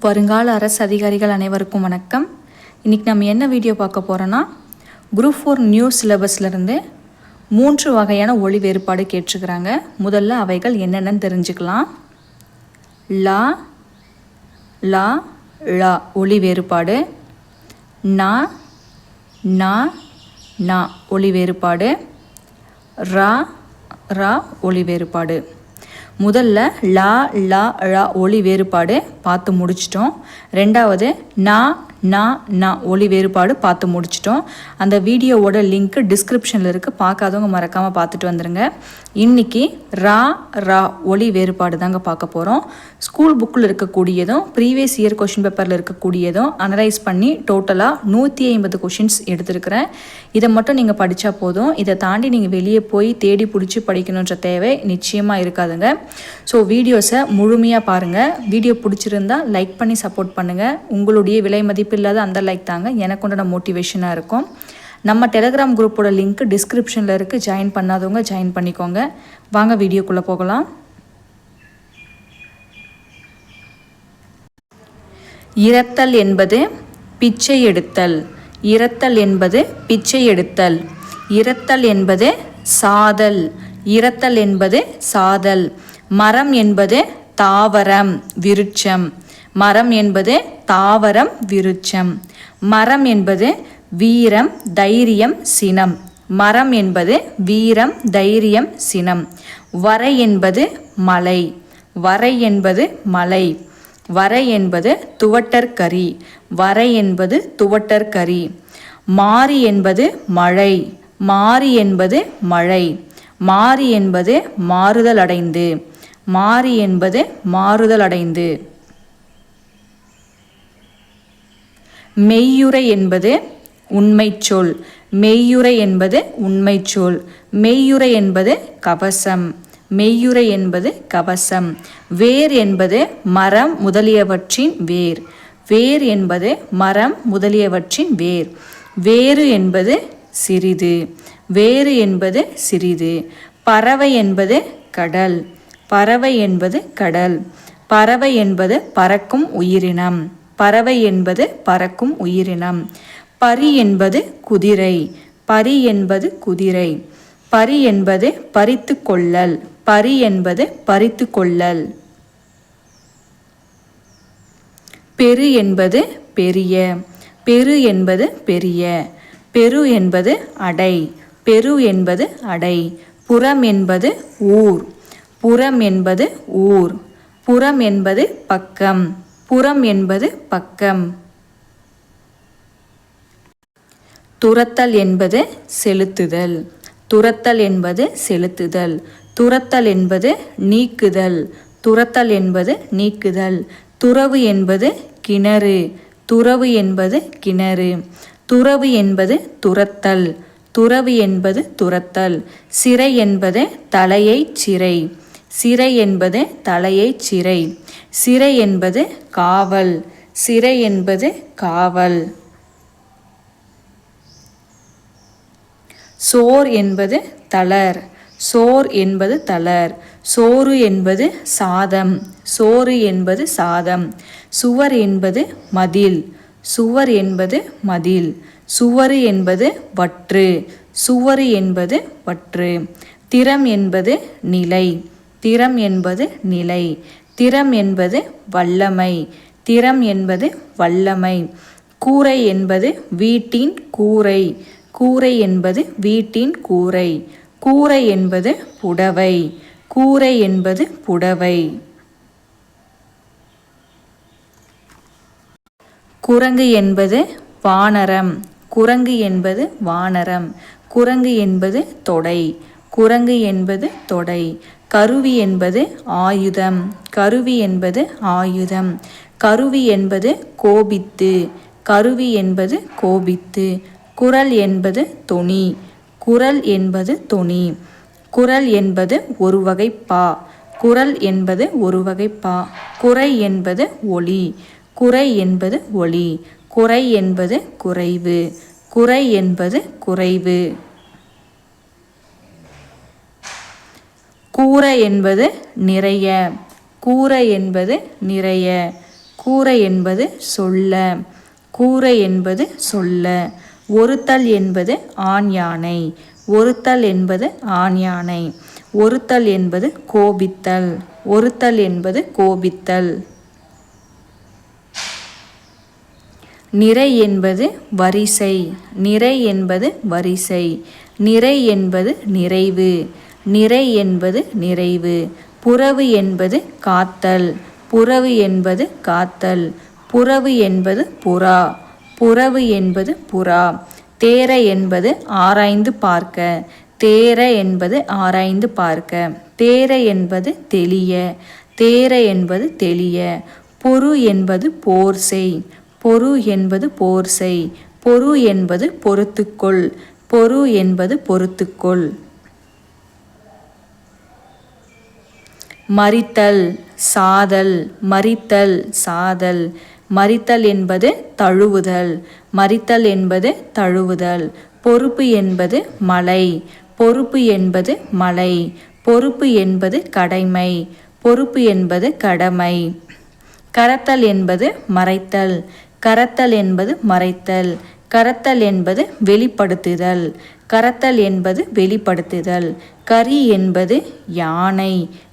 வருங்கால அரசு அதிகாரிகள் அனைவருக்கும் வணக்கம். இன்றைக்கி நம்ம என்ன வீடியோ பார்க்க போகிறோன்னா குரூப் ஃபோர் நியூ சிலபஸ்லேருந்து மூன்று வகையான ஒளி வேறுபாடு கேட்டிருக்கிறாங்க. முதல்ல அவைகள் என்னென்னு தெரிஞ்சுக்கலாம். லா லா லா ஒளி வேறுபாடு. நா நா நா ஒளி வேறுபாடு. ரா ரா ஒளி வேறுபாடு. முதல்ல லா லா ழா ஒளி வேறுபாடு பார்த்து முடிச்சிட்டோம். ரெண்டாவது நா நான் நான் ஒளி வேறுபாடு பார்த்து முடிச்சிட்டோம். அந்த வீடியோவோட லிங்க்கு டிஸ்கிரிப்ஷனில் இருக்குது பார்க்காதவங்க மறக்காமல் பார்த்துட்டு வந்துடுங்க இன்றைக்கி ரா ரா ஒளி வேறுபாடு தாங்க பார்க்க போகிறோம் ஸ்கூல் புக்கில் இருக்கக்கூடியதும் ப்ரீவியஸ் இயர் கொஷின் பேப்பரில் இருக்கக்கூடியதும் அனலைஸ் பண்ணி டோட்டலாக நூற்றி ஐம்பது கொஷின்ஸ் எடுத்திருக்கிறேன். இதை மட்டும் நீங்கள் படித்தா போதும். இதை தாண்டி நீங்கள் வெளியே போய் தேடி பிடிச்சி படிக்கணுன்ற தேவை நிச்சயமாக இருக்காதுங்க. ஸோ வீடியோஸை முழுமையாக பாருங்கள் வீடியோ பிடிச்சிருந்தா லைக் பண்ணி சப்போர்ட் பண்ணுங்கள் உங்களுடைய விலை மதிப்பு இல்லாத அந்த லைக் தாங்க. எனக்கு உண்டான மோட்டிவேஷனாக இருக்கும். நம்ம டெலகிராம் குரூப்போட லிங்க் டிஸ்கிரிப்ஷனில் இருக்குது ஜாயின் பண்ணாதவங்க ஜாயின் பண்ணிக்கோங்க. வாங்க வீடியோக்குள்ளே போகலாம். இரத்தல் என்பது பிச்சை எடுத்தல். இரத்தல் என்பது பிச்சை எடுத்தல். இரத்தல் என்பது சாதல். இரத்தல் என்பது சாதல். மரம் என்பது தாவரம் விருட்சம். மரம் என்பது தாவரம் விருட்சம். மரம் என்பது வீரம் தைரியம் சினம். மரம் என்பது வீரம் தைரியம் சினம். வரை என்பது மலை. வரை என்பது மலை. வரை என்பது துவட்டற்கரி. வரை என்பது துவட்டற்கரி. மாறி என்பது மழை. மாறி என்பது மழை. மாறி என்பது மாறுதல் அடைந்து. மாறி என்பது மாறுதல் மெய்யுரை என்பது உண்மை சொல். மெய்யுரை என்பது உண்மை சொல். மெய்யுரை என்பது கவசம். மெய்யுரை என்பது கவசம். வேர் என்பது மரம் முதலியவற்றின் வேர். வேர் என்பது மரம் முதலியவற்றின் வேர். வேறு என்பது சிறிது. வேறு என்பது சிறிது. பறவை என்பது கடல். பறவை என்பது கடல். பறவை என்பது பறக்கும் உயிரினம். பறவை என்பது பறக்கும் உயிரினம். பரி என்பது குதிரை. பரி என்பது குதிரை. பரி என்பது பறித்து கொள்ளல் பரி என்பது பறித்து கொள்ளல் பெரு என்பது பெரிய. பெரு என்பது பெரிய. பெரு என்பது அடை. பெரு என்பது அடை. புறம் என்பது ஊர். புறம் என்பது ஊர். புறம் என்பது பக்கம். புறம் என்பது பக்கம். துரத்தல் என்பது செலுத்துதல். துரத்தல் என்பது செலுத்துதல். துரத்தல் என்பது நீக்குதல். துரத்தல் என்பது நீக்குதல். துறவு என்பது கிணறு. துறவு என்பது கிணறு. துறவு என்பது துரத்தல். துறவு என்பது துரத்தல். சிறை என்பது தலையைச் சிறை. சிறை என்பது தலையை சிறை. சிறை என்பது காவல். சிறை என்பது காவல். சோர் என்பது தளர். சோர் என்பது தளர். சோறு என்பது சாதம். சோறு என்பது சாதம். சுவர் என்பது மதில். சுவர் என்பது மதில். சுவரு என்பது வற்று. சுவறு என்பது வற்று. திறம் என்பது நிலை. திறம் என்பது நிலை. திறம் என்பது வல்லமை. திறம் என்பது வல்லமை. கூரை என்பது வீட்டின் கூரை. கூரை என்பது வீட்டின் கூரை. கூரை என்பது புடவை. கூரை என்பது புடவை. குரங்கு என்பது வானரம். குரங்கு என்பது வானரம். குரங்கு என்பது தொடை. குரங்கு என்பது தொடை கருவி என்பது ஆயுதம் கருவி என்பது ஆயுதம் கருவி என்பது கோபித்து கருவி என்பது கோபித்து குரல் என்பது தொனி குரல் என்பது தொனி குரல் என்பது ஒரு வகை பா குரல் என்பது ஒரு வகை பா குறை என்பது ஒளி குறை என்பது ஒளி குறை என்பது குறைவு குறை என்பது குறைவு. கூரை என்பது நிறைய. கூரை என்பது நிறைய. கூரை என்பது சொல்ல. கூரை என்பது சொல்ல. ஒருத்தல் என்பது ஆண் யானை. ஒருத்தல் என்பது ஆண் யானை. ஒருத்தல் என்பது கோபித்தல். ஒருத்தல் என்பது கோபித்தல். நிறை என்பது வரிசை. நிறை என்பது வரிசை. நிறை என்பது நிறைவு. நிறை என்பது நிறைவு புறவு என்பது காத்தல் புறவு என்பது காத்தல் புறவு என்பது புறா புறவு என்பது புறா தேர என்பது ஆராய்ந்து பார்க்க தேர என்பது ஆராய்ந்து பார்க்க தேர என்பது தெளிய தேர என்பது தெளிய பொறு என்பது போர் செய் பொறு என்பது போர் செய் பொறு என்பது பொறுத்துக்கொள் பொறு என்பது பொறுத்துக்கொள். மறித்தல் சாதல் மறித்தல் சாதல். மறித்தல் என்பது தழுவுதல். மறித்தல் என்பது தழுவுதல். பொறுப்பு என்பது மலை. பொறுப்பு என்பது மலை. பொறுப்பு என்பது கடமை. பொறுப்பு என்பது கடமை. கரத்தல் என்பது மறைத்தல். கரத்தல் என்பது மறைத்தல். கரத்தல் என்பது வெளிப்படுத்துதல். கரத்தல் என்பது வெளிப்படுத்துதல். கரி என்பது யானை.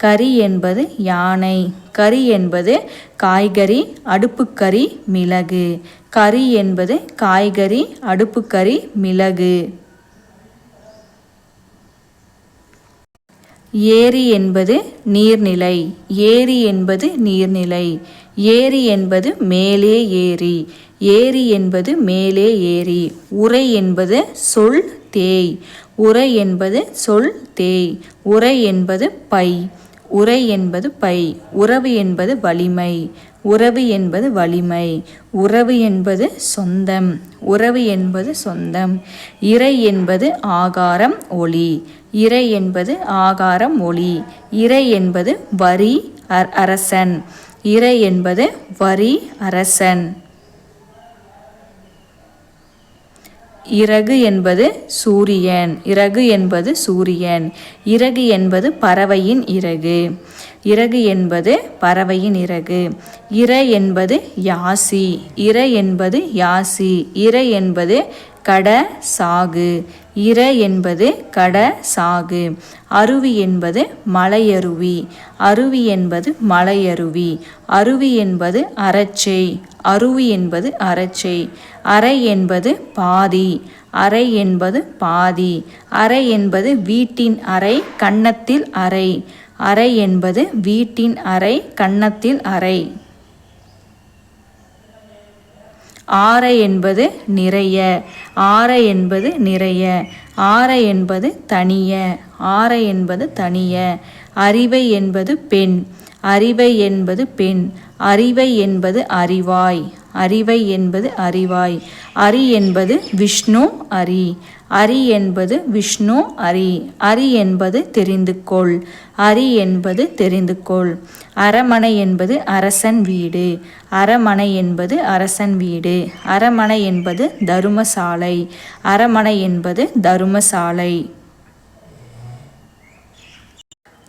கறி என்பது யானை. கறி என்பது காய்கறி அடுப்புக்கறி மிளகு. கறி என்பது காய்கறி அடுப்புக்கறி மிளகு. ஏரி என்பது நீர்நிலை. ஏரி என்பது நீர்நிலை. ஏரி என்பது மேலே ஏரி. ஏரி என்பது மேலே ஏரி. உரை என்பது சொல் தேய். உரை என்பது சொல் தேய். உரை என்பது பை. உரை என்பது பை உறவு என்பது வலிமை உறவு என்பது வலிமை உறவு என்பது சொந்தம் உறவு என்பது சொந்தம் இறை என்பது ஆகாரம் ஒளி இறை என்பது ஆகாரம் ஒளி இறை என்பது வரி அரசன் இறை என்பது வரி அரசன். இறகு என்பது சூரியன் இறகு என்பது சூரியன் இறகு என்பது பறவையின் இறகு இறகு என்பது பறவையின் இறகு இற என்பது யாசி இற என்பது யாசி இற என்பது கட சாகு. இர என்பது கட சாகு. அருவி என்பது மலையருவி. அருவி என்பது மலையருவி. அருவி என்பது அறச்சை அருவி என்பது அறச்சை அறை என்பது பாதி. அறை என்பது பாதி. அறை என்பது வீட்டின் அறை கன்னத்தில் அறை. அறை என்பது வீட்டின் அறை கன்னத்தில் அறை. ஆற என்பது நிறைய ஆற என்பது நிறைய ஆற என்பது தனிய ஆற என்பது தனிய அறிவை என்பது பெண் அறிவை என்பது பெண் அறிவை என்பது அறிவாய் அறிவை என்பது அறிவாய் அரி என்பது விஷ்ணு அரி அரி என்பது விஷ்ணு அரி. அரி என்பது தெரிந்து கொள் அரி என்பது தெரிந்து கொள் அரமனை என்பது அரசன் வீடு. அரமனை என்பது அரசன் வீடு. அரமனை என்பது தருமசாலை. அரமனை என்பது தருமசாலை.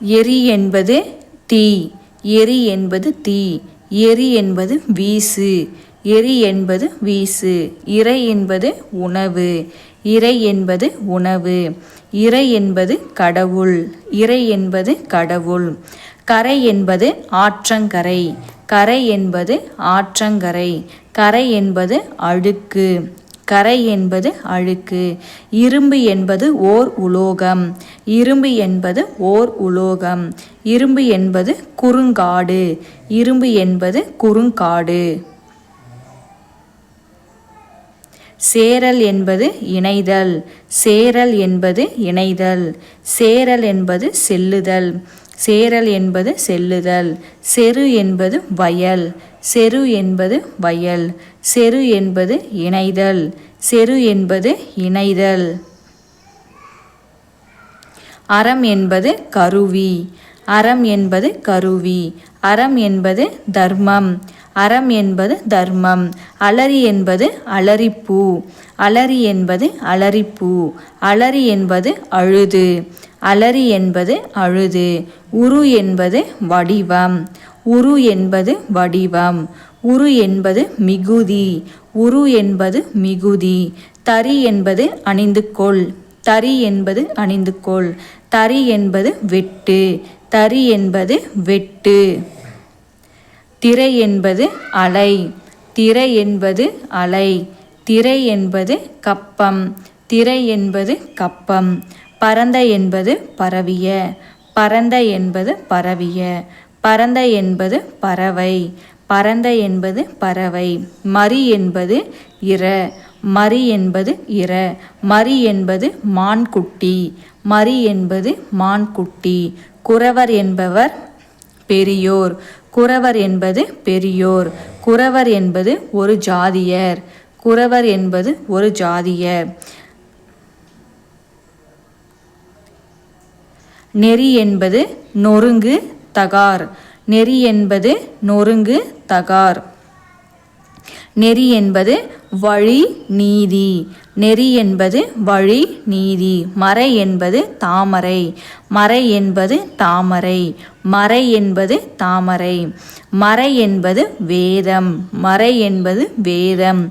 எரி என்பது தீ. எரி என்பது தீ. எரி என்பது வீசு. எரி என்பது வீசு இறை என்பது உணவு இறை என்பது உணவு இறை என்பது கடவுள் இறை என்பது கடவுள் கரை என்பது ஆற்றங்கரை கரை என்பது ஆற்றங்கரை கரை என்பது அழுக்கு கரை என்பது அழுக்கு இரும்பு என்பது ஓர் உலோகம் இரும்பு என்பது ஓர் உலோகம் இரும்பு என்பது குறுங்காடு இரும்பு என்பது குறுங்காடு. சேரல் என்பது இணைதல் சேரல் என்பது இணைதல் சேரல் என்பது செல்லுதல் சேரல் என்பது செல்லுதல் செரு என்பது வயல் செரு என்பது வயல் செரு என்பது இணைதல் செரு என்பது இணைதல். அறம் என்பது கருவி அறம் என்பது கருவி அறம் என்பது தர்மம் அறம் என்பது தர்மம் அலரி என்பது அலரிப்பூ அலரி என்பது அலரிப்பூ அலரி என்பது அழுது அலரி என்பது அழுது உரு என்பது வடிவம் உரு என்பது வடிவம் உரு என்பது மிகுதி உரு என்பது மிகுதி தரி என்பது அணிந்து கொள் தரி என்பது அணிந்து கொள் தரி என்பது வெட்டு தரி என்பது வெட்டு. திரை என்பது அலை. திரை என்பது அலை. திரை என்பது கப்பம். திரை என்பது கப்பம். பரந்த என்பது பரவிய. பரந்த என்பது பரவிய. பரந்த என்பது பறவை. பரந்த என்பது பறவை. மறி என்பது இர. மறி என்பது இர. மறி என்பது மான்குட்டி. மறி என்பது மான்குட்டி. குறவர் என்பவர் பெரியோர். குறவர் என்பது பெரியோர். குறவர் என்பது ஒரு ஜாதியர். குறவர் என்பது ஒரு ஜாதியர். நெறி என்பது நொறுங்கு தகார். நெறி என்பது நொறுங்கு தகார். நெறி என்பது வழி நீதி. நெறி என்பது வழி நீதி. மறை என்பது தாமரை. மறை என்பது தாமரை. மறை என்பது தாமரை. மறை என்பது வேதம். மறை என்பது வேதம்.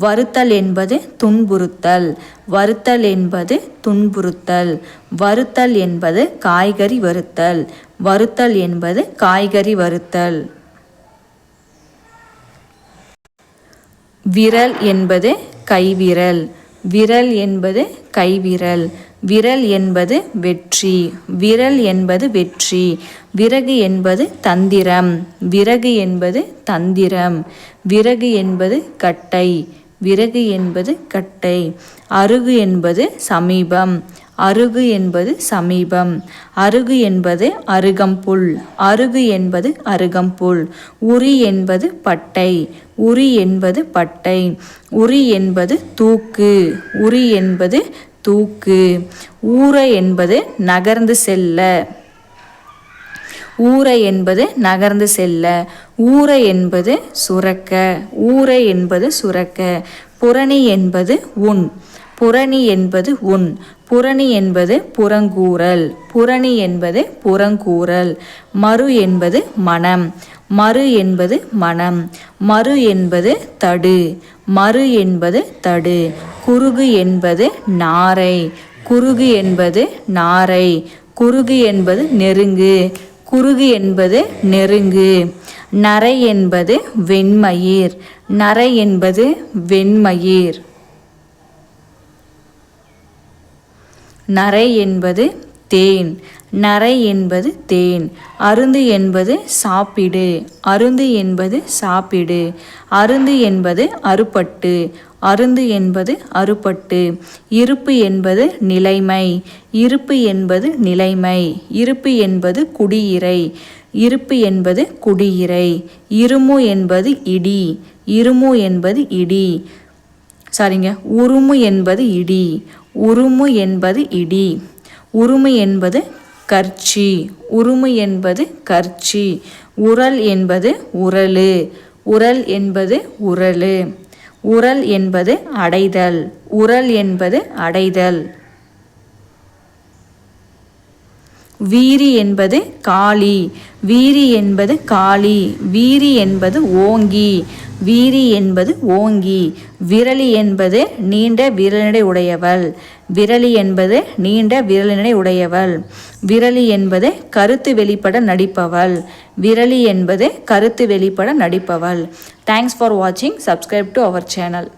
வருத்தல் என்பது துன்புறுத்தல். வருத்தல் என்பது துன்புறுத்தல். வருத்தல் என்பது காய்கறி வறுத்தல் வருத்தல் என்பது காய்கறி வறுத்தல் விரல் என்பது கைவிரல். விரல் என்பது கைவிரல். விரல் என்பது வெற்றி. விரல் என்பது வெற்றி. விறகு என்பது தந்திரம். விறகு என்பது தந்திரம். விறகு என்பது கட்டை. விறகு என்பது கட்டை. அருகு என்பது சமீபம். அருகு என்பது சமீபம். அருகு என்பது அருகம்புல். அருகு என்பது அருகம்புல். உரி என்பது பட்டை. உரி என்பது பட்டை. உரி என்பது தூக்கு. உரி என்பது தூக்கு. ஊற என்பது நகர்ந்து செல்ல. ஊரை என்பது நகர்ந்து செல்ல. ஊரை என்பது சுரக்க. ஊரை என்பது சுரக்க. புரணி என்பது உன். புரணி என்பது உன். புரணி என்பது புறங்கூறல். புரணி என்பது புறங்கூறல். மறு என்பது மனம். மறு என்பது மனம். மறு என்பது தடு. மறு என்பது தடு. குறுகு என்பது நாரை. குறுகு என்பது நாரை. குறுகு என்பது நெருங்கு. குறுகு என்பது நெருங்கு. நரை என்பது வெண்மயிர். நரை என்பது வெண்மயிர். நரை என்பது தேன் நரை என்பது தேன் அருந்து என்பது சாப்பிடு அருந்து என்பது சாப்பிடு அருந்து என்பது அறுபட்டு அருந்து என்பது அறுபட்டு இருப்பு என்பது நிலைமை இருப்பு என்பது நிலைமை இருப்பு என்பது குடியிறை இருப்பு என்பது குடியிறை இருமு என்பது இடி இருமு என்பது இடி சரிங்க உருமு என்பது இடி உருமு என்பது இடி. உருமு என்பது கர்ச்சி. உருமு என்பது கர்ச்சி. உரல் என்பது உரலு உரல் என்பது உரலு உரல் என்பது அடைதல். உரல் என்பது அடைதல். வீரி என்பது காளி வீரி என்பது காளி வீரி என்பது ஓங்கி. வீரி என்பது ஓங்கி விரலி என்பது நீண்ட விரலினை உடையவள். விரலி என்பது நீண்ட விரலினை உடையவள். விரலி என்பது கருத்து வெளிப்பட நடிப்பவள். விரலி என்பது கருத்து வெளிப்பட நடிப்பவள். தேங்க்ஸ் ஃபார் வாட்சிங் சப்ஸ்கிரைப் டு அவர் சேனல்